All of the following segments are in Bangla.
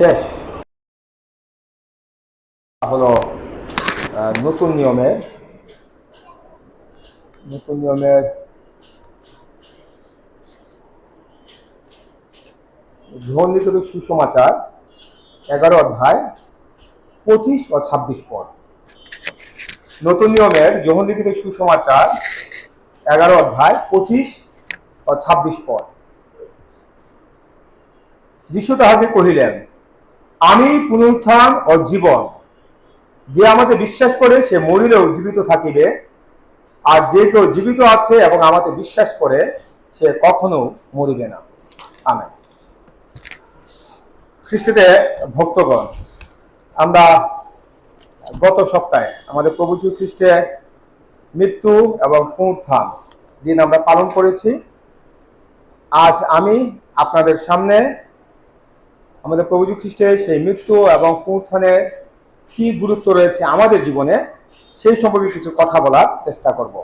শেষ। হলো নতুন নিয়মের নতুন নিয়মের ঝন্ডিত সুসমাচার, এগারো অধ্যায়, পঁচিশ ও ছাব্বিশ পদ। নতুন নিয়মের জহন্দিত সুসমাচার, এগারো অধ্যায়, পঁচিশ ও ছাব্বিশ পদ। যিশু তাহাকে কহিলেন আমি পুনরুত্থান ও জীবন। যে আমাকে বিশ্বাস করে, সে মরিলেও জীবিত থাকিবে। আর যে কেউ জীবিত আছে এবং আমাকে বিশ্বাস করে, সে কখনো মরিবে না। আমেন। খ্রিস্টতে ভক্তগণ, আমরা গত সপ্তাহে আমাদের প্রভু খ্রিস্টের মৃত্যু এবং পুনরুত্থান দিন আমরা পালন করেছি। আজ আমি আপনাদের সামনে আমাদের প্রভু যীশু খ্রিস্টের সেই মৃত্যু এবং পুনরুত্থানের কি গুরুত্ব রয়েছে আমাদের জীবনে, সেই সম্পর্কে কিছু কথা বলার চেষ্টা করব।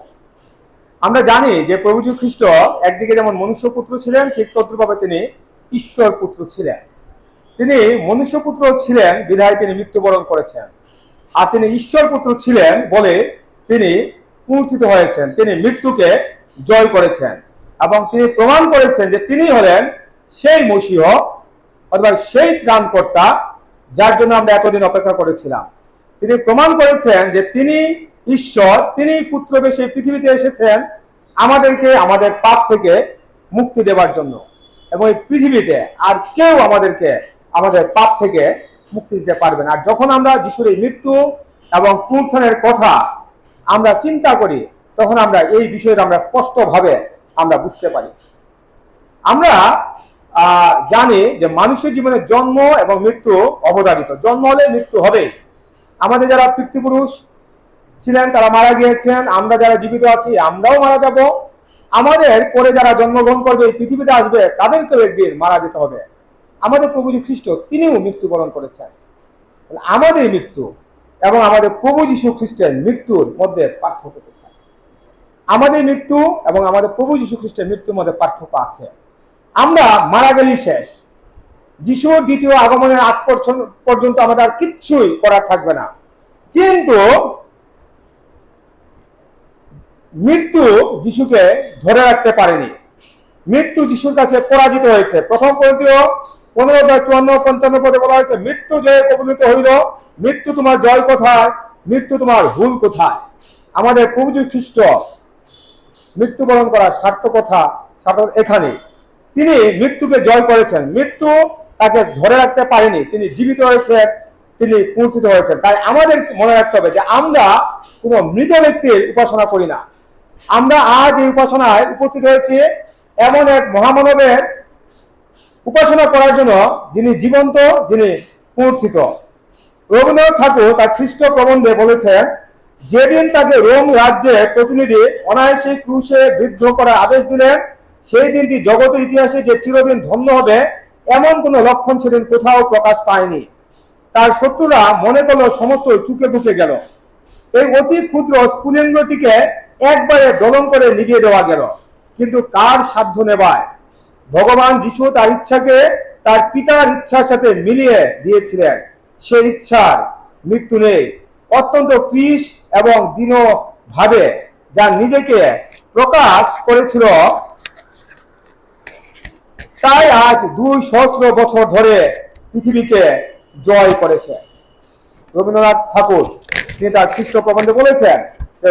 আমরা জানি যে প্রভু যীশু খ্রিস্ট একদিকে যেমন মনুষ্য পুত্র ছিলেন, ঠিক তদ্রুপভাবে তিনি ঈশ্বর পুত্র ছিলেন। তিনি মনুষ্য পুত্র ছিলেন বিধায় তিনি মৃত্যুবরণ করেছেন। আর তিনি ঈশ্বর পুত্র ছিলেন বলে তিনি পুনরুত্থিত হয়েছেন। তিনি মৃত্যুকে জয় করেছেন এবং তিনি প্রমাণ করেছেন যে তিনি হলেন সেই মসিহ অথবা সেই ত্রাণকর্তা যার জন্য আমরা এতদিন অপেক্ষা করেছিলাম। তিনি প্রমাণ করেছেন যে তিনি ঈশ্বর, তিনি পুত্র বেশে পৃথিবীতে এসেছেন আমাদেরকে, আমাদের পাপ থেকে মুক্তি দেওয়ার জন্য। এবং এই পৃথিবীতে আর কেউ আমাদেরকে, আমাদের পাপ থেকে মুক্তি দিতে পারবে না। আর যখন আমরা যিশুর এই মৃত্যু এবং পুনরুত্থানের কথা আমরা চিন্তা করি, তখন আমরা এই বিষয়টা আমরা স্পষ্টভাবে আমরা বুঝতে পারি। আমরা জানি যে মানুষের জীবনে জন্ম এবং মৃত্যু অবধারিত। জন্ম হলে মৃত্যু হবে। আমাদের যারা পিতৃপুরুষ ছিলেন, তারা মারা গিয়েছেন। আমরা যারা জীবিত আছি, আমরাও মারা যাব। আমাদের পরে যারা জন্মগ্রহণ করবে পৃথিবীতে আসবে, তাদেরকেও একদিন মারা যেতে হবে। আমাদের প্রভু খ্রিস্ট তিনিও মৃত্যুবরণ করেছেন। আমাদের মৃত্যু এবং আমাদের প্রভু যীশু খ্রিস্টের মৃত্যুর মধ্যে পার্থক্য আমাদের মৃত্যু এবং আমাদের প্রভু যীশু খ্রিস্টের মৃত্যুর মধ্যে পার্থক্য আছে। আমরা মারা গেলেই শেষ। যিশুর দ্বিতীয় আগমনের আগ পর্যন্ত- পর্যন্ত আমাদের আর কিচ্ছুই করার থাকবে না। কিন্তু মৃত্যু যিশুকে ধরে রাখতে পারেনি। মৃত্যু যিশুর কাছে পরাজিত হয়েছে। প্রথম পরিতীয় পনেরো অধ্যায় চুয়ান্ন, পঞ্চান্ন পদে বলা হয়েছে, মৃত্যু জয়ে কবলিত হইল, মৃত্যু তোমার জয় কোথায়? মৃত্যু তোমার ভুল কোথায়? আমাদের প্রভু খ্রিস্ট মৃত্যুবরণ করার সার্থকতা সার্থক এখানে তিনি মৃত্যুকে জয় করেছেন। মৃত্যু তাকে ধরে রাখতে পারেনি। তিনি জীবিত হয়েছেন তিনি পুনর্থিত হয়েছেন। তাই আমাদের মনে রাখতে হবে যে আমরা কোনো মৃত ব্যক্তির উপাসনা করি না। আমরা আজ এই উপাসনায় উপস্থিত হয়েছি এমন এক মহামানবের উপাসনা করার জন্য যিনি জীবন্ত, যিনি পুনর্থিত রবীন্দ্রনাথ ঠাকুর তার খ্রিস্ট প্রবন্ধে বলেছেন, যেদিন তাকে রোম রাজ্যের প্রতিনিধি অনায়াসে ক্রুশে বিদ্ধ করার আদেশ দিলেন সেই দিনটি জগতের ইতিহাসে যে চিরদিন ধন্য হবে, এমন কোনো লক্ষণ সেদিন কোথাও প্রকাশ পায়নি। তার শত্রুরা মনে করল সমস্ত চুকে ঢুকে গেল। এই অতি ক্ষুদ্র স্ফুলিঙ্গটিকে একবারে দলন করে নিভিয়ে দেওয়া গেল। কিন্তু কার সাধ্য নেবায় ভগবান যিশু তার ইচ্ছাকে তার পিতার ইচ্ছার সাথে মিলিয়ে দিয়েছিলেন। সে ইচ্ছার মৃত্যু নেই। অত্যন্ত কৃষ এবং দীন ভাবে যা নিজেকে প্রকাশ করেছিল তাই আজ দুই সহস্র বছর ধরে পৃথিবীকে জয় করেছে। রবীন্দ্রনাথ ঠাকুর, তিনি তার খ্রিস্ট প্রবন্ধে বলেছেন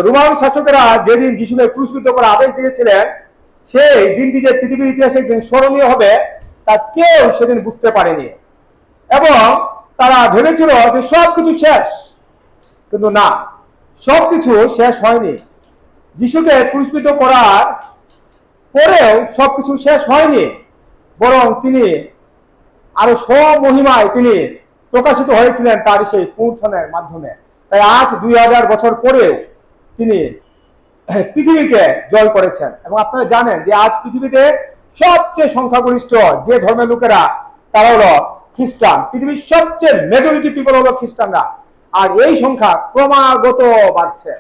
রোমান শাসকেরা যেদিন যিশুকে ক্রুশবিদ্ধ করার আদেশ দিয়েছিলেন, সেই দিনটি যে পৃথিবীর ইতিহাসে একদিন স্মরণীয় হবে, তা কেউ সেদিন বুঝতে পারেনি। এবং তারা ভেবেছিল যে সবকিছু শেষ। কিন্তু না, সবকিছু শেষ হয়নি। যিশুকে ক্রুশবিদ্ধ করার পরেও সবকিছু শেষ হয়নি। বরং তিনি আরও স্বমহিমায় তিনি প্রকাশিত হয়েছিলেন তার সেই পুনর্থনের মাধ্যমে। তাই আজ দুই হাজার বছর পরেও তিনি পৃথিবীকে জয় করেছেন। এবং আপনারা জানেন যে আজ পৃথিবীতে সবচেয়ে সংখ্যাগরিষ্ঠ যে ধর্মের লোকেরা, তারা হলো খ্রিস্টান। পৃথিবীর সবচেয়ে মেজরিটি পিপল হলো খ্রিস্টানরা। আর এই সংখ্যা ক্রমাগত বাড়ছে।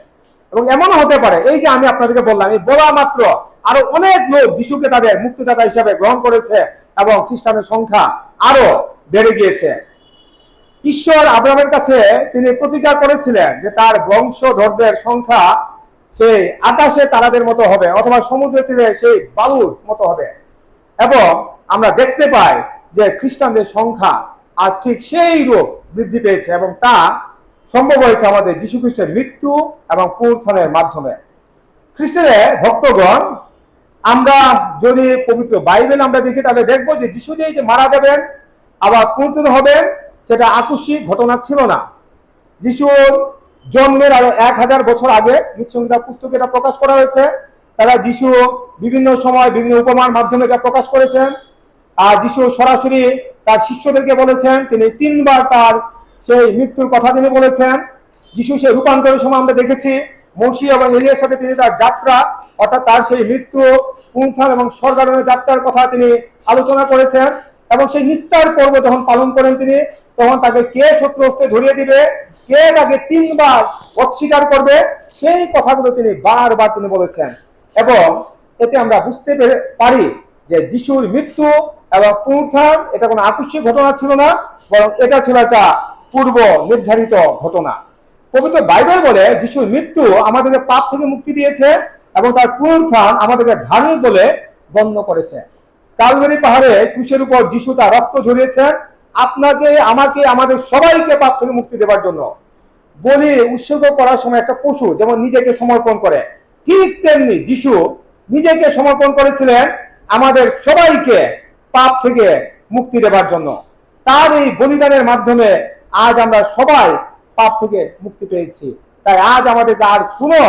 এবং এমনও হতে পারে, এই যে আমি আপনাদেরকে বললাম, এই বলা মাত্র আরও অনেক লোক যিশুকে তাদের মুক্তিদাতা হিসাবে গ্রহণ করেছে এবং খ্রিস্টানের সংখ্যা আরও বেড়ে গিয়েছে। ঈশ্বর আব্রাহামের কাছে তিনি প্রতিজ্ঞা করেছিলেন যে তার বংশধরদের সংখ্যা সেই আকাশে তারাদের মতো হবে অথবা সমুদ্র তীরে সেই বালুর মতো হবে। এবং আমরা দেখতে পাই যে খ্রিস্টানদের সংখ্যা আজ ঠিক সেই রূপ বৃদ্ধি পেয়েছে এবং তা সম্ভব হয়েছে আমাদের যীশু খ্রিস্টের মৃত্যু এবং পুনরুত্থানের মাধ্যমে। খ্রিস্টানের ভক্তগণ আমরা যদি পবিত্র বাইবেল আমরা দেখি, তাহলে দেখব যে যিশু যে মারা যাবেন, আবার পুনরুত্থিত হবেন, সেটা আকস্মিক ঘটনা ছিল না। যিশুর জন্মের আরও এক হাজার বছর আগে গীতসংহিতা পুস্তকে এটা প্রকাশ করা হয়েছে। তারা যিশু বিভিন্ন সময় বিভিন্ন উপমার মাধ্যমে এটা প্রকাশ করেছেন। আর যিশু সরাসরি তার শিষ্যদেরকে বলেছেন, তিনি তিনবার তার সেই মৃত্যুর কথা তিনি বলেছেন। যিশু সেই রূপান্তরের সময় আমরা দেখেছি মসি এবং এলিয়ার সাথে তিনি তার যাত্রা অর্থাৎ তার সেই মৃত্যু পুঙ্খান এবং স্বর্গারোহণের যাত্রার কথা তিনি আলোচনা করেছেন এবং সেই নিস্তার পর্ব যখন পালন করেন তিনি, তখন তাকে কে শত্রু হস্তে ধরিয়ে দিবে, কে তাকে তিনবার অস্বীকার করবে, সেই কথাগুলো তিনি বারবার তিনি বলেছেন। এবং এতে আমরা বুঝতে পেরে- পারি যে যিশুর মৃত্যু এবং পুনরুত্থান এটা কোনো আকস্মিক ঘটনা ছিল না, বরং এটা ছিল একটা পূর্ব নির্ধারিত ঘটনা। পবিত্র বাইবেল বলে যিশুর মৃত্যু আমাদেরকে পাপ থেকে মুক্তি দিয়েছে এবং তার পুনরুত্থান আমাদেরকে ধার্মিক বলে গণ্য করেছে। কালবেরি পাহাড়ে ক্রুশের উপর যিশু তার রক্ত ঝরিয়েছেন আপনাকে, আমাকে, আমাদের সবাইকে পাপ থেকে মুক্তি দেওয়ার জন্য বলি, উৎসর্গ করার সময় একটা পশু যেমন নিজেকে সমর্পণ করে, ঠিক তেমনি যিশু নিজেকে সমর্পণ করেছিলেন আমাদের সবাইকে পাপ থেকে মুক্তি দেবার জন্য। তার এই বলিদানের মাধ্যমে আজ আমরা সবাই পাপ থেকে মুক্তি পেয়েছি। তাই আজ আমাদের আর কোনো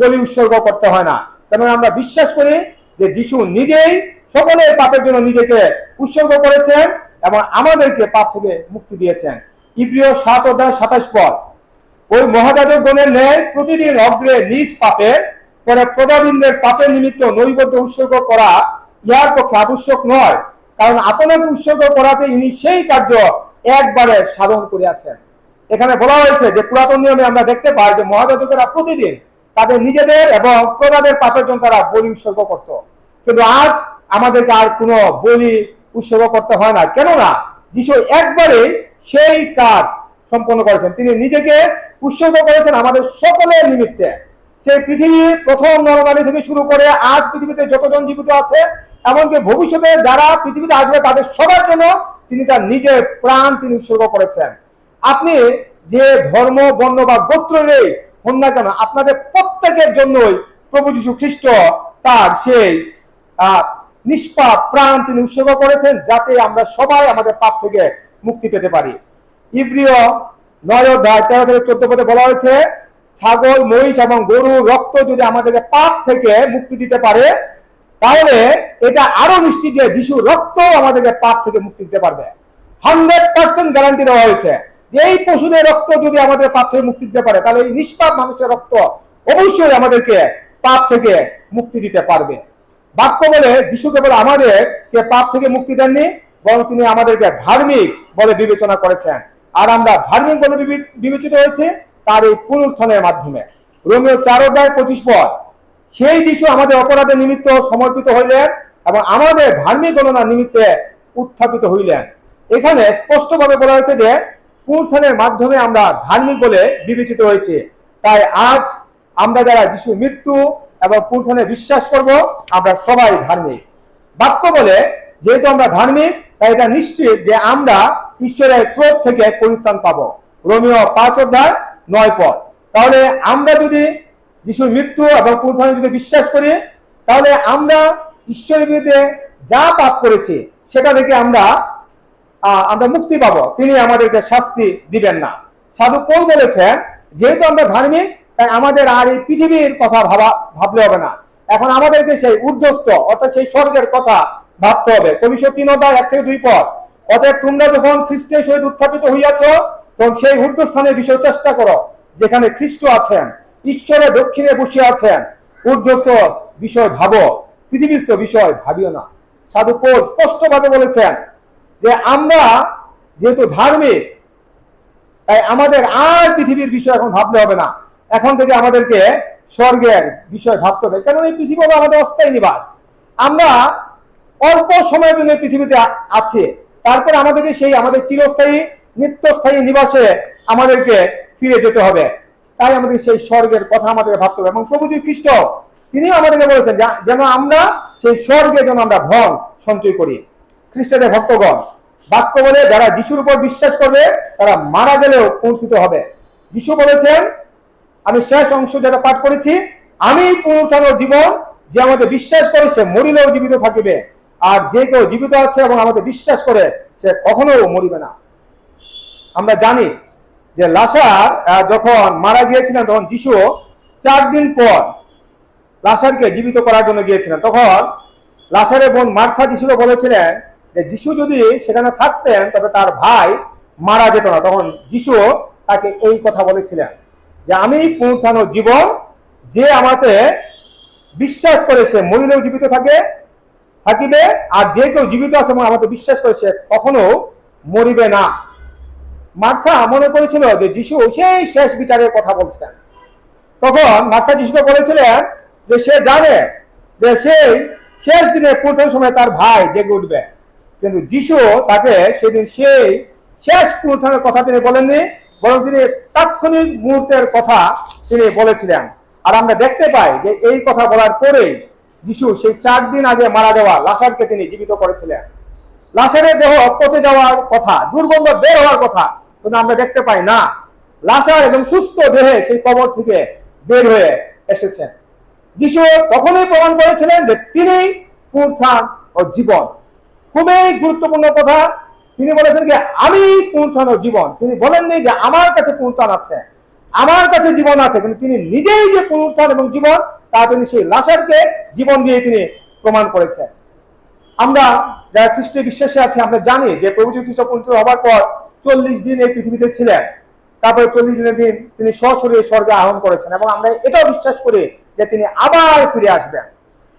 বলি উৎসর্গ করতে হয় না। কারণ আমরা বিশ্বাস করি যে যিশু নিজেই সকলের পাপের জন্য নিজেকে উৎসর্গ করেছেন এবং আমাদেরকে পাপ থেকে মুক্তি দিয়েছেন। ইব্রিয় সাত অধ্যায় সাতাশ পদ ওই মহাজাজক গণের ন্যায় প্রতিদিন অগ্রে নিজ পাপে পরে প্রজাবৃন্দের পাপের নিমিত্ত নৈবদ্য উৎসর্গ করা ইহার পক্ষে আবশ্যক নয়, কারণ আপনাকে উৎসর্গ করাতে ইনি সেই কার্য একবারে সাধন করিয়াছেন। এখানে বলা হয়েছে যে পুরাতন নিয়মে আমরা দেখতে পাই যে মহাজাজকেরা প্রতিদিন তাদের নিজেদের এবং প্রজাদের পাপের জন্য তারা বলি উৎসর্গ করত। কিন্তু আজ আমাদেরকে আর কোনো বলি উৎসর্গ করতে হয় না। কেননা যিশু একবারে সেই কাজ সম্পন্ন করেছেন। তিনি নিজেকে উৎসর্গ করেছেন আমাদের সকলের নিমিত্তে। সেই পৃথিবীর প্রথম নরনারী থেকে শুরু করে আজ পৃথিবীতে যতজন জীবিত আছে, এমনকি ভবিষ্যতে যারা পৃথিবীতে আসবে তাদের সবার জন্য তিনি তার নিজের প্রাণ তিনি উৎসর্গ করেছেন। আপনি যে ধর্ম, বর্ণ বা গোত্রেরই হন না কেন, আপনাদের প্রত্যেকের জন্যই প্রভু যীশু খ্রিস্ট তার সেই নিষ্পাপ প্রাণ তিনি উৎসর্গ করেছেন যাতে আমরা সবাই আমাদের পাপ থেকে মুক্তি পেতে পারি। ইব্রিয় নয় অধ্যায় তেরো থেকে চোদ্দ পদে বলা হয়েছে, ছাগল, মহিষ এবং গরু, রক্ত যদি আমাদেরকে পাপ থেকে মুক্তি দিতে পারে, তাহলে এটা আরও নিশ্চিত যে যিশুর রক্ত আমাদেরকে পাপ থেকে মুক্তি দিতে পারবে। হান্ড্রেড পার্সেন্ট গ্যারান্টি দেওয়া হয়েছে। এই পশুদের রক্ত যদি আমাদের পাপ থেকে মুক্তি দিতে পারে, তাহলে এই নিষ্পাপ মানুষের রক্ত অবশ্যই আমাদেরকে পাপ থেকে মুক্তি দিতে পারবে। বাক্য বলে, যিশু কেবল আমাদেরকে পাপ থেকে মুক্তি দেননি, বরং তিনি আমাদেরকে ধার্মিক বলে বিবেচনা করেছেন। আর আমরা ধার্মিক বলে বিবেচিত হয়েছে তার এই পুনরুত্থানের মাধ্যমে। রোমিও চার অধ্যায় পঁচিশ পদ, সেই যিশু আমাদের অপরাধের নিমিত্ত সমর্পিত হইলেন এবং আমাদের ধার্মিক গণনা নিমিত্তে উত্থাপিত হইলেন। এখানে স্পষ্টভাবে বলা হয়েছে যে পুনরুত্থানের মাধ্যমে আমরা ধার্মিক বলে বিবেচিত হয়েছে। তাই আজ আমরা যারা যিশু মৃত্যু এবং পুনরুত্থানে বিশ্বাস করব, আমরা সবাই ধার্মিক। বাক্য বলে, যেহেতু আমরা ধার্মিক, তাই এটা নিশ্চিত যে আমরা ঈশ্বরের ক্রোধ থেকে পরিত্রাণ পাবো। রোমিও পাঁচ অধ্যায় নয় পদ। তাহলে আমরা যদি যিশুর মৃত্যু এবং পুনরুত্থানে যদি বিশ্বাস করি, তাহলে আমরা ঈশ্বরের বিরুদ্ধে যা পাপ করেছি, সেটা থেকে আমরা আমরা মুক্তি পাবো। তিনি আমাদেরকে শাস্তি দিবেন না। সাধু পৌল বলেছেন, যেহেতু আমরা ধার্মিক, তাই আমাদের আর এই পৃথিবীর কথা ভাবা, ভাবলে হবে না। এখন আমাদেরকে সেই ঊর্ধ্বস্ত অর্থাৎ সেই স্বর্গের কথা ভাবতে হবে। কবিশো তিন অধ্যায় এক থেকে দুই পদ, অতএব তোমরা যখন খ্রিস্টের সহিত উত্থাপিত হইয়াছ, তখন সেই ঊর্ধ্বস্থানের বিষয় চেষ্টা করো, যেখানে খ্রিস্ট আছেন ঈশ্বরের দক্ষিণে বসে আছেন। ঊর্ধ্বস্থ বিষয় ভাবো, পৃথিবীস্থ বিষয় ভাবিও না। সাধু পৌল স্পষ্টভাবে বলেছেন যে আমরা যেহেতু ধার্মিক, তাই আমাদের আর পৃথিবীর বিষয় এখন ভাবলে হবে না। এখন থেকে আমাদেরকে স্বর্গের বিষয় ভাবতে হবে। কারণ এই পৃথিবী হলো আমাদের অস্থায়ী নিবাস। আমরা অল্প সময়ের জন্য পৃথিবীতে আছে। তারপর আমাদেরকে সেই আমাদের চিরস্থায়ী, নিত্যস্থায়ী নিবাসে আমাদেরকে ফিরে যেতে হবে। তাই আমাদের সেই স্বর্গের কথা আমাদের ভাবতে হবে। এবং প্রভু যীশু খ্রিস্ট তিনি আমাদেরকে বলেছেন যেন আমরা সেই স্বর্গে যেন আমরা ধন সঞ্চয় করি। খ্রিস্টানের ভক্তগণ। বাক্য বলে যারা যিশুর উপর বিশ্বাস করবে, তারা মারা গেলেও পৌঁছিত হবে। যিশু বলেছেন, আমি শেষ অংশ যেটা পাঠ করেছি, আমি পুনরুত্থান জীবন, যে আমাদের বিশ্বাস করে সে মরিলেও জীবিত থাকিবে। আর যে কেউ জীবিত আছে এবং আমাদের বিশ্বাস করে, সে কখনো মরিবে না। আমরা জানি যে লাসার যখন মারা গিয়েছিলেন, তখন যিশু চার দিন পর লাসারকে জীবিত করার জন্য গিয়েছিলেন। তখন লাসারের বোন মার্থা যিশুকে বলেছিলেন যে যিশু যদি সেখানে থাকতেন, তবে তার ভাই মারা যেত না। তখন যিশু তাকে এই কথা বলেছিলেন যে, আমি পুনরুত্থান জীবন যে আমাতে বিশ্বাস করে সে মরিলেও জীবিত থাকে, থাকিবে, আর যে কেউ জীবিত আছে এবং আমাদের বিশ্বাস করে সে কখনো মরিবে না। মার্থা মনে করেছিল যে যিশু সেই শেষ বিচারের কথা বলছেন। তখন মার্থা যিশুকে বলেছিলেন যে, সে জানে যে সেই শেষ দিনে পুনরুত্থানের সময় তার ভাই জেগে উঠবে। কিন্তু যিশু তাকে সেদিন সেই শেষ পুনরুত্থানের কথা তিনি বলেননি, বরং তিনি তাৎক্ষণিক মুহূর্তের কথা তিনি বলেছিলেন। আর আমরা দেখতে পাই যে এই কথা বলার পরে যিশু সেই চার দিন আগে মারা যাওয়া লাসারকে তিনি জীবিত করেছিলেন। লাসারের দেহ পচে যাওয়ার কথা, দুর্গন্ধ বের হওয়ার কথা কিন্তু আমরা দেখতে পাই না। লাসার এবং সুস্থ দেহে সেই কবর থেকে বের হয়ে এসেছেন। যিশু তখনই প্রমাণ করেছিলেন যে তিনি পুনরুত্থান ও জীবন। খুবই গুরুত্বপূর্ণ কথা। তিনি বলেছেন যে আমি পুনরুত্থান ও জীবন। তিনি বলেননি যে, আমার কাছে পুনরুত্থান আছে। আমার কাছে জীবন আছে। কিন্তু তিনি নিজেই যে পুনরুত্থান এবং জীবন, তা তিনি সেই লাসারকে জীবন দিয়ে তিনি প্রমাণ করেছেন। আমরা যারা খ্রিস্টে বিশ্বাসী আছি, আমরা জানি যে, প্রভু খ্রিস্ট পুনরুত্থিত হবার পর চল্লিশ দিন এই পৃথিবীতে ছিলেন। তারপরে চল্লিশ দিনের দিন তিনি সশরীরে স্বর্গে আহরণ করেছেন এবং আমরা এটাও বিশ্বাস করি যে, তিনি আবার ফিরে আসবেন।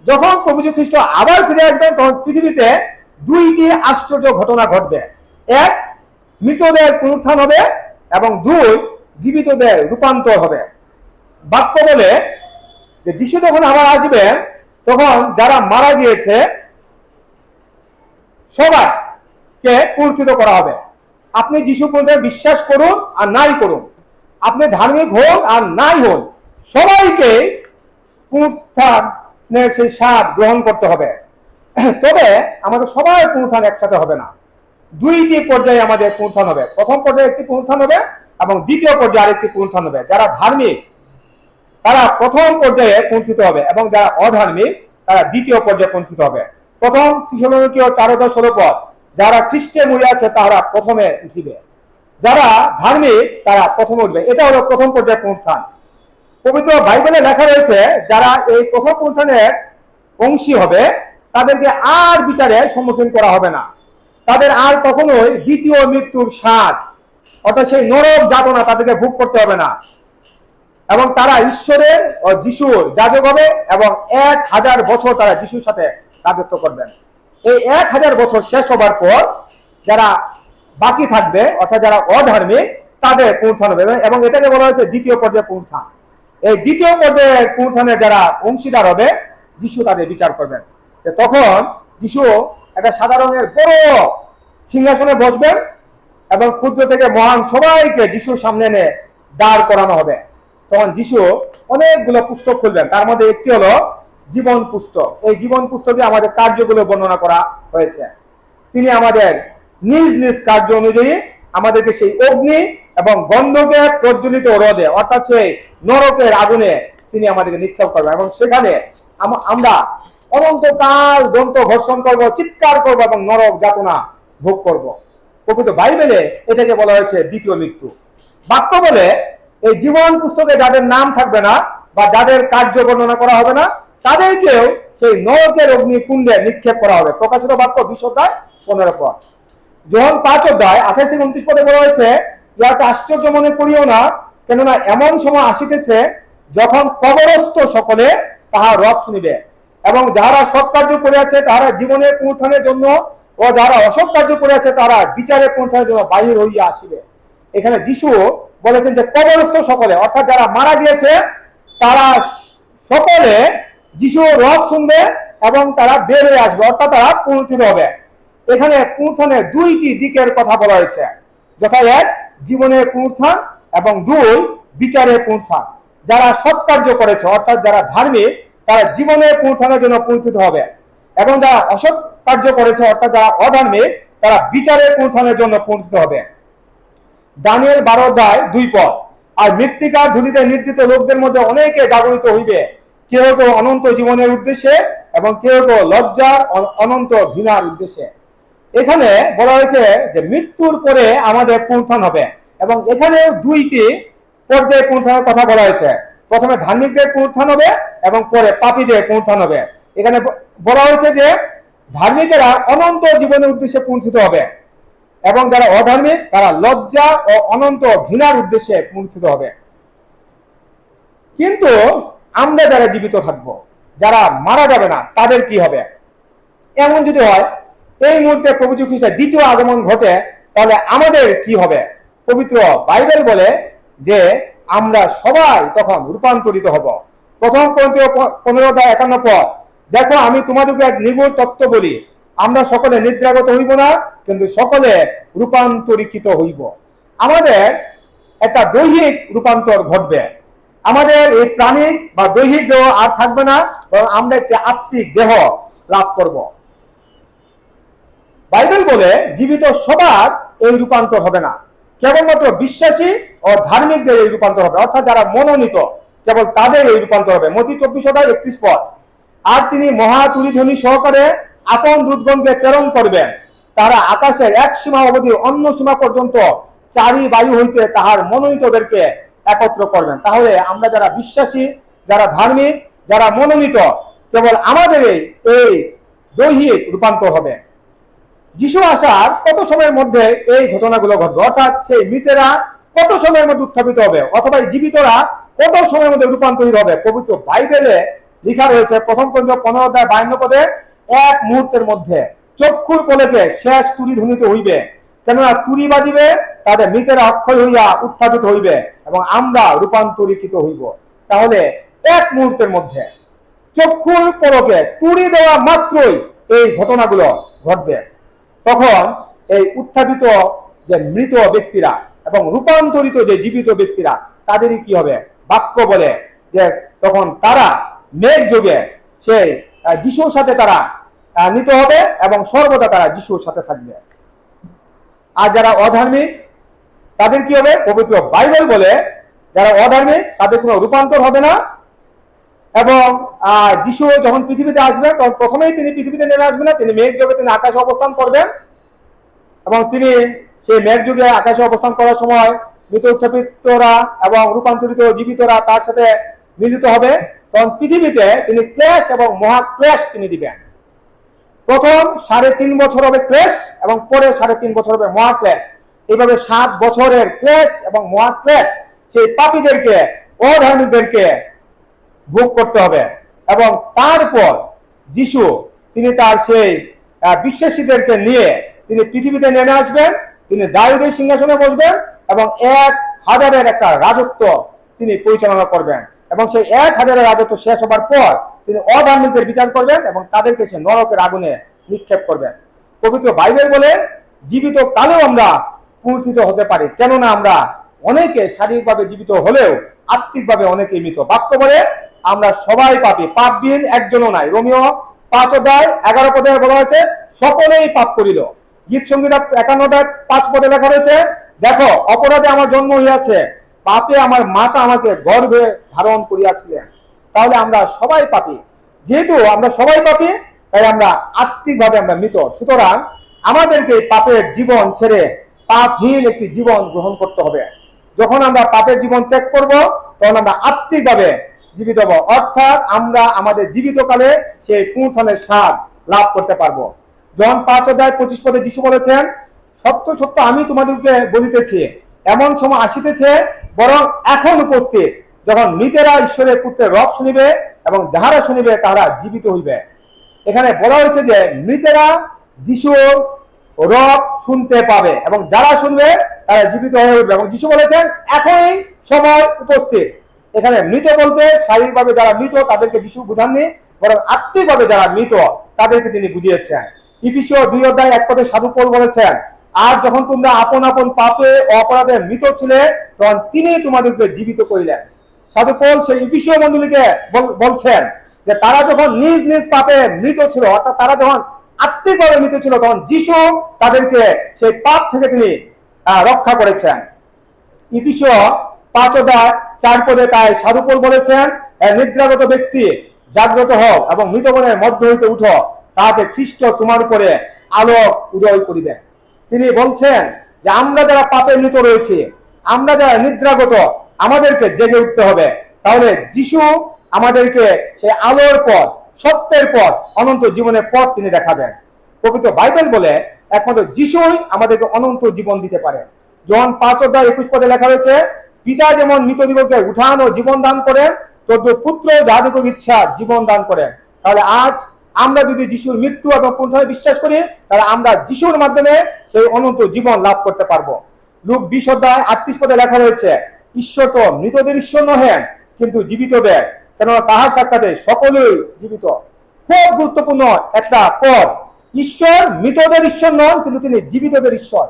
যখন প্রভু খ্রিস্ট আবার ফিরে আসবেন, তখন পৃথিবীতে দুইটি আশ্চর্য ঘটনা ঘটবে। এক, মৃতদের পুনরুত্থান হবে এবং দুই, জীবিতদের রূপান্তর হবে। বাক্য বলে যে যিশু যখন আবার আসবেন, তখন যারা মারা গিয়েছে, সবাইকে পুনরুত্থিত করা হবে। আপনি যিশু পর্যন্ত বিশ্বাস করুন আর নাই করুন। আপনি ধার্মিক হন আর নাই হন সবাইকে পুনরুত্থানের সেই স্বাদ গ্রহণ করতে হবে। তবে আমাদের সবাই পুনরুত্থান একসাথে হবে না। দুইটি পর্যায়ে আমাদের পুনরুত্থান হবে। প্রথম পর্যায়ে একটি পুনরুত্থান হবে এবং দ্বিতীয় পর্যায়ে আরেকটি পুনরুত্থান হবে। যারা ধার্মিক, তারা প্রথম পর্যায়ে পৌঁছিত হবে এবং যারা অধার্মিক, তারা দ্বিতীয় পর্যায়ে পৌঁছিত হবে। প্রথম থিসলনিকীয় চার দশ ষোলো পদ, যারা খ্রিস্টে মরে আছে, তারা প্রথমে উঠিবে। যারা ধার্মিক, তারা প্রথমে উঠবে। এটা হলো প্রথম পর্যায়ে পুনরুত্থান। পবিত্র বাইবেলে লেখা রয়েছে, যারা এই প্রথম পুনরুত্থানের অংশী হবে তাদেরকে আর বিচারের সম্মুখীন করা হবে না। তাদের আর কখনোই দ্বিতীয় মৃত্যুর স্বাদ, অর্থাৎ সেই নরক যাতনা তাদেরকে ভোগ করতে হবে না। এবং তারা ঈশ্বরের ও যিশুর যাজক হবে এবং এক হাজার বছর তারা যিশুর সাথে রাজত্ব করবেন। এই এক হাজার বছর শেষ হবার পর যারা বাকি থাকবে, অর্থাৎ যারা অধার্মিক তাদের পুনরুত্থান হবে। এবং এটাকে বলা হয়েছে দ্বিতীয় পর্যায়ে পুনরুত্থান। এই দ্বিতীয় পর্যায়ে পুনরুত্থানে যারা অংশীদার হবে, যিশু তাদের বিচার করবেন। তখন যিশু একটা সাদা রঙের বড় সিংহাসনে বসবেন এবং ক্ষুদ্র থেকে মহান সবাইকে যিশুর সামনে এনে দাঁড় করানো হবে। তখন যিশু অনেকগুলো পুস্তক খুলবেন। তার মধ্যে একটি হলো জীবন পুস্তক। এই জীবন পুস্তকে আমাদের কার্যগুলো বর্ণনা করা হয়েছে। তিনি আমাদের নিজ নিজ কার্য অনুযায়ী আমাদেরকে সেই অগ্নি এবং গন্ধকে প্রজ্বলিত রোদে অর্থাৎ সেই নরকের আগুনে তিনি আমাদেরকে নিক্ষেপ করবেন এবং সেখানে আমরা অনন্তকাল দন্ত ঘর্ষণ করব, চিৎকার করব এবং নরক যাতনা ভোগ করব। প্রকৃত বাইবেলে এটাকে বলা হয়েছে দ্বিতীয় মৃত্যু। বাক্য বলে, এই জীবন পুস্তকে যাদের নাম থাকবে না বা যাদের কার্য বর্ণনা করা হবে না, তাদেরকেও সেই নরকের অগ্নিকুণ্ডে নিক্ষেপ করা হবে। প্রকাশিত বাক্য বিশ অধ্যায় পনেরো পর যখন পাঁচ অধ্যায় আঠাশ থেকে উনত্রিশ পদে বলা হয়েছে ইহাকে আশ্চর্য মনে করিও না, কেননা এমন সময় আসিতেছে যখন কবরস্থ সকলে তাহার রব শুনিবে। এবং যারা সৎ কার্য করিয়াছে, তাহারা জীবনের পুনরুত্থানের জন্য ও যারা অসৎ কার্য করিয়াছে তারা বিচারে পুনরুত্থানের জন্য বাহির হইয়া আসিবে। এখানে যিশু বলেছেন যে, কবরস্থ সকলে, অর্থাৎ যারা মারা গিয়েছে, তারা সকলে যিশু রব শুনবে এবং তারা বের হয়ে আসবে, অর্থাৎ তারা পুনরুত্থিত হবে। এখানে পুনরুত্থানের দুইটি দিকের কথা বলা হয়েছে। যথা এক জীবনের পুনরুত্থান এবং দুই বিচারের পুনরুত্থান যারা সৎকার্য করেছে, অর্থাৎ যারা ধার্মিক, তারা জীবনে পৌঁছানোর জন্য পুনরুত্থিত হবে। এবং যারা অসৎ কার্য করেছে, অর্থাৎ যারা অধার্মিক, তারা বিচারে পৌঁছানোর জন্য পুনরুত্থিত হবে। দানিয়েল বারো দায় দুই পদ। আর মৃত্তিকা ধুলিতে নির্দিত লোকদের মধ্যে অনেকে জাগরিত হইবে। কেউ কেউ অনন্ত জীবনের উদ্দেশ্যে এবং কেউ কেউ লজ্জার অনন্ত ঘৃণার উদ্দেশ্যে। এখানে বলা হয়েছে যে মৃত্যুর পরে আমাদের পুনরুত্থান হবে। এবং এখানে দুইটি পর্যায়ে পুনরুত্থানের কথা বলা হয়েছে। প্রথমে ধার্মিকদের পুনরুত্থান হবে এবং পরে পাপীদের পুনরুত্থান হবে। এখানে বলা হয়েছে যে ধার্মিকেরা অনন্ত জীবনের উদ্দেশ্যে পুনরুত্থিত হবে এবং যারা অধার্মিক, তারা লজ্জা ও অনন্ত ঘৃণার উদ্দেশ্যে পুনরুত্থিত হবে। কিন্তু আমরা যারা জীবিত থাকব, যারা মারা যাবে না, তাদের কি হবে? এমন যদি হয়, এই মুহূর্তে প্রভু খ্রিস্টের দ্বিতীয় আগমন ঘটে, তাহলে আমাদের কি হবে? পবিত্র বাইবেল বলে যে আমরা সবাই তখন রূপান্তরিত হব। প্রথম করিন্থীয় প- পনেরো অধ্যায় একান্ন পদ দেখো আমি তোমাদেরকে এক নিগুড় তত্ত্ব বলি, আমরা সকলে নিদ্রাগত হইব না, কিন্তু সকলে রূপান্তরিত হইব। আমাদের একটা দৈহিক রূপান্তর ঘটবে। আমাদের এই প্রাণী বা দৈহিক দেহ আর থাকবে না আমরা একটি আত্মিক দেহ লাভ করব। বাইবেল বলে জীবিত সবার এই রূপান্তর হবে না। কেবলমাত্র বিশ্বাসী ও ধার্মিকদের এই রূপান্তর হবে। অর্থাৎ যারা মনোনীত, কেবল তাদের এই রূপান্তর হবে। মতি চব্বিশ অধ্যায় একত্রিশ পদ। আর তিনি মহা তুলিধ্বনি সহকারে আপন দুধগণকে প্রেরণ করবেন। তারা আকাশের এক সীমা অবধি অন্য সীমা পর্যন্ত চারি বায়ু হইতে তাহার মনোনীতদেরকে একত্র করবেন। তাহলে আমরা যারা বিশ্বাসী, যারা ধার্মিক, যারা মনোনীত, কেবল আমাদের এই দৈহিক রূপান্তর হবে। যিশু আসার কত সময়ের মধ্যে এই ঘটনাগুলো ঘটবে? অর্থাৎ সেই মৃতেরা কত সময়ের মধ্যে উত্থাপিত হবে? অথবা জীবিতরা কত সময়ের মধ্যে রূপান্তরিত হবে? পবিত্র বাইবেলে লেখা রয়েছে, প্রথম পর্যন্ত পনেরো অধ্যায় বায়ান্ন পদে, এক মুহূর্তের মধ্যে চক্ষুর পলেতে শেষ তুরি ধ্বনিত হইবে। কেননা তুরি বাজিবে তাদের মৃতেরা অক্ষয় হইয়া উত্থাপিত হইবে এবং আমরা রূপান্তরিত হইব। তাহলে এক মুহূর্তের মধ্যে চক্ষুর পলকে তুড়ি দেওয়া মাত্রই এই ঘটনাগুলো ঘটবে। তখন এই উত্থাপিত যে মৃত ব্যক্তিরা এবং রূপান্তরিত যে জীবিত ব্যক্তিরা, তাদেরই কি হবে? বাক্য বলে যে তখন তারা মেঘ যোগে সেই যিশুর সাথে তারা নিত হবে এবং সর্বদা তারা যিশুর সাথে থাকবে। আর যারা অধার্মিক তাদের কি হবে? পবিত্র বাইবেল বলে, যারা অধার্মিক তাদের কোনো রূপান্তর হবে না। এবং যিশু যখন পৃথিবীতে আসবেন, তখন প্রথমেই তিনি পৃথিবীতে নেমে আসবেন না, তিনি মেঘ যোগে তিনি আকাশে অবস্থান করবেন। এবং তিনি সেই মেঘ যুগে আকাশে অবস্থান করার সময় মৃত উত্থাপিতরা এবং রূপান্তরিত জীবিতরা তার সাথে মিলিত হবে। তখন পৃথিবীতে তিনি ক্লেশ এবং মহাক্লেশ তিনি দিবেন। প্রথম সাড়ে তিন বছর হবে ক্লেশ এবং পরে সাড়ে তিন বছর হবে মহা ক্লেশ এইভাবে সাত বছরের ক্লেশ এবং মহা ক্লেশ সেই পাপীদেরকে অধার্মিকদেরকে ভোগ করতে হবে। এবং তারপর যিশু, তিনি তার সেই বিশ্বাসীদেরকে নিয়ে তিনি পৃথিবীতে নেমে আসবেন, তিনি দায়ুদের সিংহাসনে বসবেন এবং এক হাজারের একটা রাজত্ব তিনি পরিচালনা করবেন। এবং সেই এক হাজারের রাজত্ব শেষ হবার পর তিনি অধার্মিকদের বিচার করবেন এবং তাদেরকে সে নরকের আগুনে নিক্ষেপ করবেন। পবিত্র বাইবেল বলে, জীবিত কালেও আমরা পুনর্থিত হতে পারি, কেননা আমরা অনেকে শারীরিকভাবে জীবিত হলেও আত্মিকভাবে অনেকে মৃত। বাক্য বলে আমরা সবাই পাপি। পাপবিহীন একজনও নাই। রোমিও পাঁচ অধ্যায় এগারো পদে বলা হয়েছে, সকলেই পাপ করিল। গীত সংগীত একান্ন অধ্যায় পাঁচ পদে লেখা রয়েছে, দেখো, অপরাধে আমার জন্ম হইয়াছে, পাপে আমার মাতা আমাকে গর্ভে ধারণ করিয়াছিলেন। তাহলে আমরা সবাই পাপি। যেহেতু আমরা সবাই পাপি, তাই আমরা আত্মিকভাবে আমরা মৃত। সুতরাং আমাদেরকে পাপের জীবন ছেড়ে পাপহীন একটি জীবন গ্রহণ করতে হবে। যখন আমরা পাপের জীবন ত্যাগ করব, তখন আমরা আত্মিকভাবে জীবিত হব। অর্থাৎ আমরা আমাদের জীবিতকালে সেই পুঁথনের স্বাদ লাভ করতে পারব। জন পাঁচ অধ্যায় পঁচিশ পদে যিশু বলেছেন, সত্য সত্য আমি তোমাদেরকে বলিতেছি। এমন সময় আসিতেছে, বরং এখন উপস্থিত, যখন মৃতেরা ঈশ্বরের পুত্রের রব শুনিবে এবং যাহারা শুনিবে তাহারা জীবিত হইবে। এখানে বলা হয়েছে যে মৃতেরা যিশুর রব শুনতে পাবে এবং যারা শুনবে তারা জীবিত হয়ে উঠবে। এবং যিশু বলেছেন, এখনই সময় উপস্থিত। এখানে মৃত বলতে শারীরিকভাবে যারা মৃত তাদেরকে যিশু বুঝাননি, বরং আত্মিকভাবে যারা মৃত তাদেরকে তিনি বুঝিয়েছেন। ইপিসিও দুই অধ্যায় এক পদে সাধু পৌল বলেছেন, আর যখন তোমরা আপন আপন পাপে অপরাধে মৃত ছিলে, তখন তিনি তোমাদেরকে জীবিত করিলেন। সাধু পৌল সেই ইফিসীয় মন্ডলীকে বলছেন যে তারা যখন নিজ নিজ পাপে মৃত ছিল, অর্থাৎ তারা যখন আত্মিকভাবে মৃত ছিল, তখন যিশু তাদেরকে সেই পাপ থেকে তিনি রক্ষা করেছেন। ইতিশীয় পাঁচ অধ্যায় চার পদে তাই সাধুপল বলেছেন নিদ্রাগত ব্যক্তি, জাগ্রত হোক এবং মৃতগণের মধ্য হইতে উঠো, তাহাতে খ্রিস্ট তোমার উপরে আলো উদয় করিবে। তিনি বলছেন যে, আমরা যারা পাপে মৃত রয়েছি, আমরা যারা নিদ্রাগত, আমাদেরকে জেগে উঠতে হবে। তাহলে যিশু আমাদেরকে সেই আলোর পথ, সত্যের পথ, অনন্ত জীবনের পথ তিনি দেখাবেন। প্রকৃত বাইবেল বলে একমাত্র যিশুই আমাদেরকে অনন্ত জীবন দিতে পারে। যখন পাঁচ অধ্যায় একুশ পদে লেখা রয়েছে পিতা যেমন মৃতদিগকে উঠান ও জীবন দান করেন তদ্রুপ পুত্র যাদিগক ইচ্ছা জীবন দান করেন তাহলে আজ আমরা যদি যিশুর মৃত্যু এবং পুনরুত্থানে বিশ্বাস করি, তাহলে আমরা যিশুর মাধ্যমে সেই অনন্ত জীবন লাভ করতে পারব। লুক বিশ অধ্যায় আটত্রিশ পদে লেখা রয়েছে, ঈশ্বর তো মৃতদের ঈশ্বর নহেন, কিন্তু জীবিতদের কেননা তাহার সাক্ষাতে সকলেই জীবিত। খুব গুরুত্বপূর্ণ একটা পদ, ঈশ্বর মৃতদের ঈশ্বর নন, কিন্তু তিনি জীবিতদের ঈশ্বর।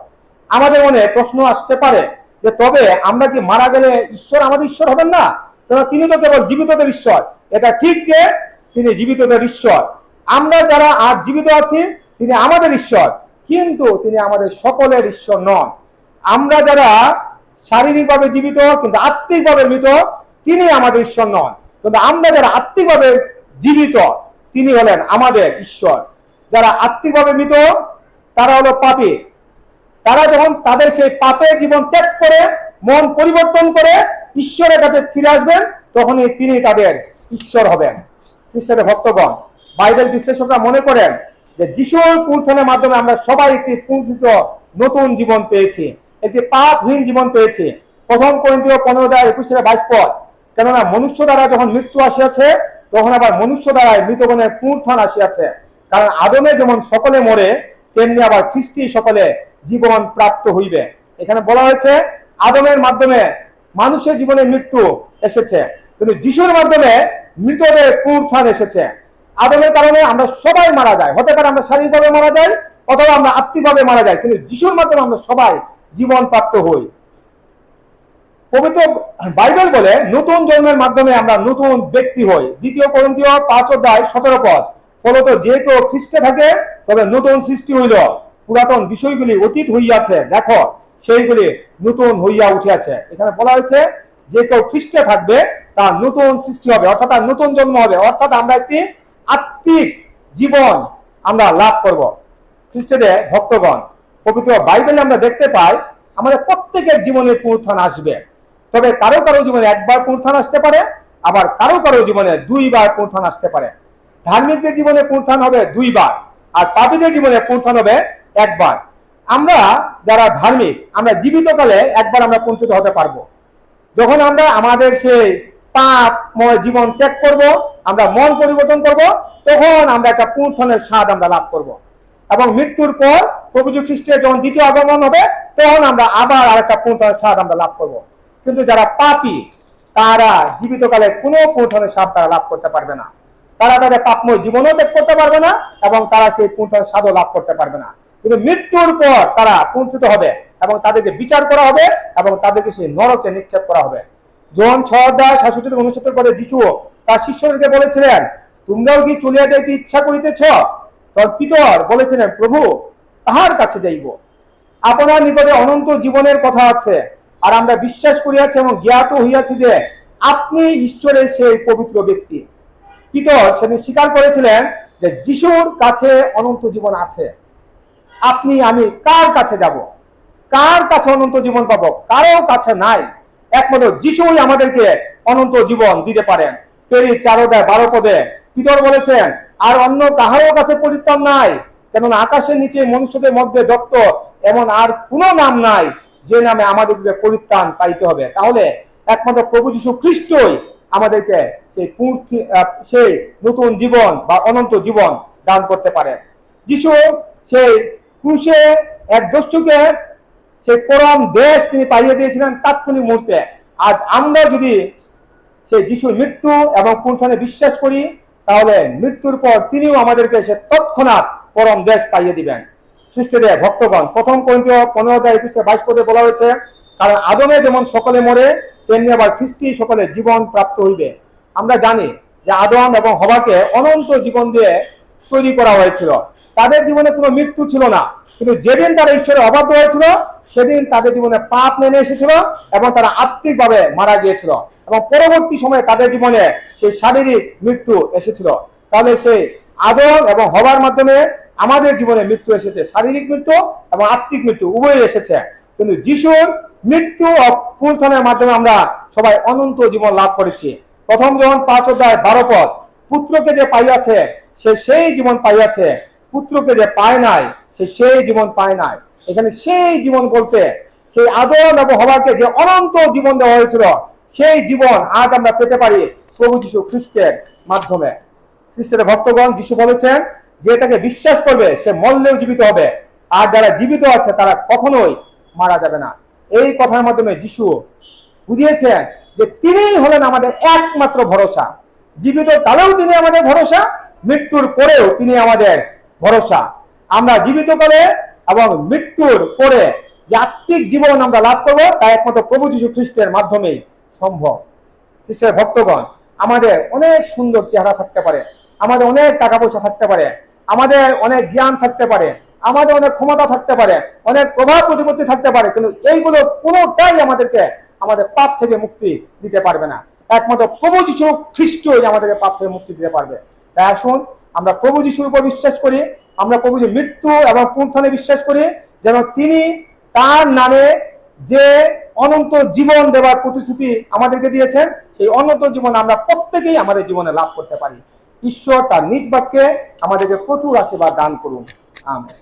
আমাদের মনে প্রশ্ন আসতে পারে যে তবে আমরা কি মারা গেলে ঈশ্বর আমাদের ঈশ্বর হবেন না? কেন তিনি তো কেবল জীবিতদের ঈশ্বর। এটা ঠিক যে তিনি জীবিতদের ঈশ্বর। আমরা যারা আজ জীবিত আছি, তিনি আমাদের ঈশ্বর। কিন্তু তিনি আমাদের সকলের ঈশ্বর নন। আমরা যারা শারীরিকভাবে জীবিত, কিন্তু আত্মিকভাবে মৃত, তিনি আমাদের ঈশ্বর নন। কিন্তু আমরা যারা আত্মিকভাবে জীবিত, তিনি হলেন আমাদের ঈশ্বর। যারা আত্মিকভাবে মৃত, তারা হলো পাপী। তারা যখন তাদের সেই পাপের জীবন ত্যাগ করে, মন পরিবর্তন করে ঈশ্বরের কাছে ফিরে আসবেন, তখনই তিনি তাদের ঈশ্বর হবেন। খ্রিস্টানের ভক্তগণ, বাইবেল বিশ্লেষকরা মনে করেন যে যিশুর পুনরুত্থানের মাধ্যমে আমরা সবাই একটি পুনরুত্থিত নতুন জীবন পেয়েছি, একটি পাপহীন জীবন পেয়েছি। প্রথম করিন্থীয় পনেরো দ্বারা একুশ থেকে বাইশ পদ, কেননা মনুষ্য দ্বারা যখন মৃত্যু আসিয়াছে, তখন আবার মনুষ্য দ্বারাই মৃতগণের পুনরুত্থান আসিয়াছে। কারণ আদমে যেমন সকলে মরে, তেমনি আবার খ্রিস্টি সকলে জীবন প্রাপ্ত হইবে। এখানে বলা হয়েছে, আদমের মাধ্যমে মানুষের জীবনে মৃত্যু এসেছে। কিন্তু যিশুর মাধ্যমে মৃতদের পুনরুত্থান এসেছে। আদমের কারণে আমরা সবাই মারা যাই। হতে পারে আমরা শারীরিকভাবে মারা যাই, অথবা আমরা আত্মিকভাবে মারা যাই। কিন্তু যিশুর মাধ্যমে আমরা সবাই জীবন প্রাপ্ত হই। পবিত্র বাইবেল বলে, নতুন জন্মের মাধ্যমে আমরা নতুন ব্যক্তি হই। দ্বিতীয় করন্তীয় পাঁচ অধ্যায় সতেরো পদ। ফলত যে কেউ খ্রিস্টে থাকে, তবে নতুন সৃষ্টি হইল। পুরাতন বিষয়গুলি অতীত হইয়াছে, দেখো, সেইগুলি নতুন হইয়া উঠিয়াছে। এখানে বলা হয়েছে, যে কেউ খ্রিস্টে থাকবে, তার নতুন সৃষ্টি হবে, অর্থাৎ তার নতুন জন্ম হবে। অর্থাৎ আমরা একটি আত্মিক জীবন আমরা লাভ করব। খ্রিস্টদের ভক্তগণ, পবিত্র বাইবেলে আমরা দেখতে পাই, আমাদের প্রত্যেকের জীবনে পুনরুত্থান আসবে। তবে কারও কারও জীবনে একবার পুনরুত্থান আসতে পারে, আবার কারও কারও জীবনে দুইবার পুনরুত্থান আসতে পারে। ধার্মিকদের জীবনে পুনরুত্থান হবে দুইবার, আর পাপীদের জীবনে পুনরুত্থান হবে একবার। আমরা যারা ধার্মিক, আমরা জীবিতকালে একবার আমরা পুনরুত্থিত হতে পারব। যখন আমরা আমাদের সেই পাপময় জীবন ত্যাগ করব, আমরা মন পরিবর্তন করব, তখন আমরা একটা পুনরুত্থানের স্বাদ আমরা লাভ করব। এবং মৃত্যুর পর প্রভু খ্রিস্টের যখন দ্বিতীয় আগমন হবে, তখন আমরা আবার আরেকটা পুনরুত্থানের স্বাদ আমরা লাভ করব। কিন্তু যারা পাপী, তারা জীবিতকালে কোনো পুনরুত্থানের স্বাদ তারা লাভ করতে পারবে না। তারা তাদের পাপময় জীবনও ত্যাগ করতে পারবে না, এবং তারা সেই পুনরুত্থানের স্বাদও লাভ করতে পারবে না। কিন্তু মৃত্যুর পর তারা পুনরুত্থিত হবে এবং তাদেরকে বিচার করা হবে এবং তাদেরকে সেই নরকে নিক্ষেপ করা হবে। যখন ছয় অধ্যায় সাতষট্টি থেকে উনসত্তর পরে যিশু তার শিষ্যদেরকে বলেছিলেন, তোমরাও কি চলিয়া যাইতে ইচ্ছা করিতেছ? তখন পিতর বলেছিলেন, প্রভু, তাহার কাছে যাইব। আপনার নিকটে অনন্ত জীবনের কথা আছে। আর আমরা বিশ্বাস করিয়াছি এবং জ্ঞাত হইয়াছি যে আপনি ঈশ্বরের সেই পবিত্র ব্যক্তি। পিতর সেদিন স্বীকার করেছিলেন যে যিশুর কাছে অনন্ত জীবন আছে। আপনি, আমি কার কাছে যাব? কার কাছে অনন্ত জীবন পাবো? কারও কাছে নাই। একমাত্র যিশুই আমাদেরকে অনন্ত জীবন দিতে পারেন। পেরি চারোদায় বারো পদে পিতর বলেছেন, আর অন্য কাহারও কাছে পরিত্রাণ নাই, কেননা আকাশের নিচে মনুষ্যদের মধ্যে দত্ত এমন আর কোনো নাম নাই, যে নামে আমাদেরকে পরিত্রাণ পাইতে হবে। তাহলে একমাত্র প্রভু যীশু খ্রিস্টই আমাদেরকে সেই পূর্তি সেই নতুন জীবন বা অনন্ত জীবন দান করতে পারে যিশু সেই ক্রুশে এক দস্যুকে সেই পরম দেশ তিনি পাইয়ে দিয়েছিলেন তাৎক্ষণিক মুহূর্তে। আজ আমরা যদি সেই যিশুর মৃত্যু এবং পুনরুত্থানে বিশ্বাস করি, তাহলে মৃত্যুর পর তিনিও আমাদেরকে সে তৎক্ষণাৎ পরম দেশ পাইয়ে দিবেন। খ্রিস্টদের ভক্তগণ, প্রথম করিন্থীয় পনেরো অধ্যায় একুশে বাইশ পদে বলা হয়েছে, কারণ আদমে যেমন সকলে মরে, তেমনি আবার খ্রিস্টি সকলে জীবন প্রাপ্ত হইবে। আমরা জানি যে আদম এবং হবাকে অনন্ত জীবন দিয়ে তৈরি করা হয়েছিল। তাদের জীবনে কোনো মৃত্যু ছিল না। কিন্তু যেদিন তারা ঈশ্বরের অবাধ্য হয়েছিল, সেদিন তাদের জীবনে পাপ নেমে এসেছিল এবং তারা আত্মিকভাবে মারা গিয়েছিল। এবং পরবর্তী সময়ে তাদের জীবনে সেই শারীরিক মৃত্যু এসেছিল। তাহলে সেই আদম এবং হবার মাধ্যমে আমাদের জীবনে মৃত্যু এসেছে। শারীরিক মৃত্যু এবং আত্মিক মৃত্যু উভয়ই এসেছে। কিন্তু যিশুর মৃত্যু ও পুনরুত্থানের মাধ্যমে আমরা সবাই অনন্ত জীবন লাভ করেছি। প্রথম যখন পাঁচ অধ্যায় বারো পদ, পুত্রকে যে পাইয়াছে, সে সেই জীবন পাইয়াছে পুত্রকে যে পায় নাই, সে সেই জীবন পায় নাই। এখানে সেই জীবন বলতে, সেই আদম এবং হবাকে যে অনন্ত জীবন দেওয়া হয়েছিল, সেই জীবন আজ আমরা পেতে পারি প্রভু যীশু খ্রিস্টের মাধ্যমে। খ্রিস্টের ভক্তগণ যিশু বলেছেন, যে এটাকে বিশ্বাস করবে, সে মরলেও জীবিত হবে। আর যারা জীবিত আছে, তারা কখনোই মারা যাবে না। এই কথার মাধ্যমে যিশু বুঝিয়েছেন যে তিনিই হলেন আমাদের একমাত্র ভরসা। জীবিত কালেও তিনি আমাদের ভরসা, মৃত্যুর পরেও তিনি আমাদের ভরসা। আমরা জীবিত করে এবং মৃত্যুর পরে যে আত্মিক জীবন আমরা লাভ করব তা একমাত্র প্রভু যীশু খ্রিস্টের মাধ্যমেই সম্ভব। খ্রিস্টের ভক্তগণ, আমাদের অনেক সুন্দর চেহারা থাকতে পারে, আমাদের অনেক টাকা পয়সা থাকতে পারে, আমাদের অনেক জ্ঞান থাকতে পারে, আমাদের অনেক ক্ষমতা থাকতে পারে, অনেক প্রভাব প্রতিপত্তি থাকতে পারে, কিন্তু এইগুলো কোনোটাই আমাদেরকে, আমাদের পাপ থেকে মুক্তি দিতে পারবে না। একমাত্র প্রভু যিশু খ্রিস্টই আমাদেরকে পাপ থেকে মুক্তি দিতে পারবে। তাই আসুন আমরা প্রভু যিশুর উপর বিশ্বাস করি, আমরা প্রভু যে মৃত্যু এবং পুনথানে বিশ্বাস করি, যেন তিনি তার নামে যে অনন্ত জীবন দেওয়ার প্রতিশ্রুতি আমাদেরকে দিয়েছেন, সেই অনন্ত জীবন আমরা প্রত্যেকেই আমাদের জীবনে লাভ করতে পারি। ঈশ্বর তার নিজ বাক্যে আমাদেরকে প্রচুর আশীর্বাদ দান করুন। আমেন।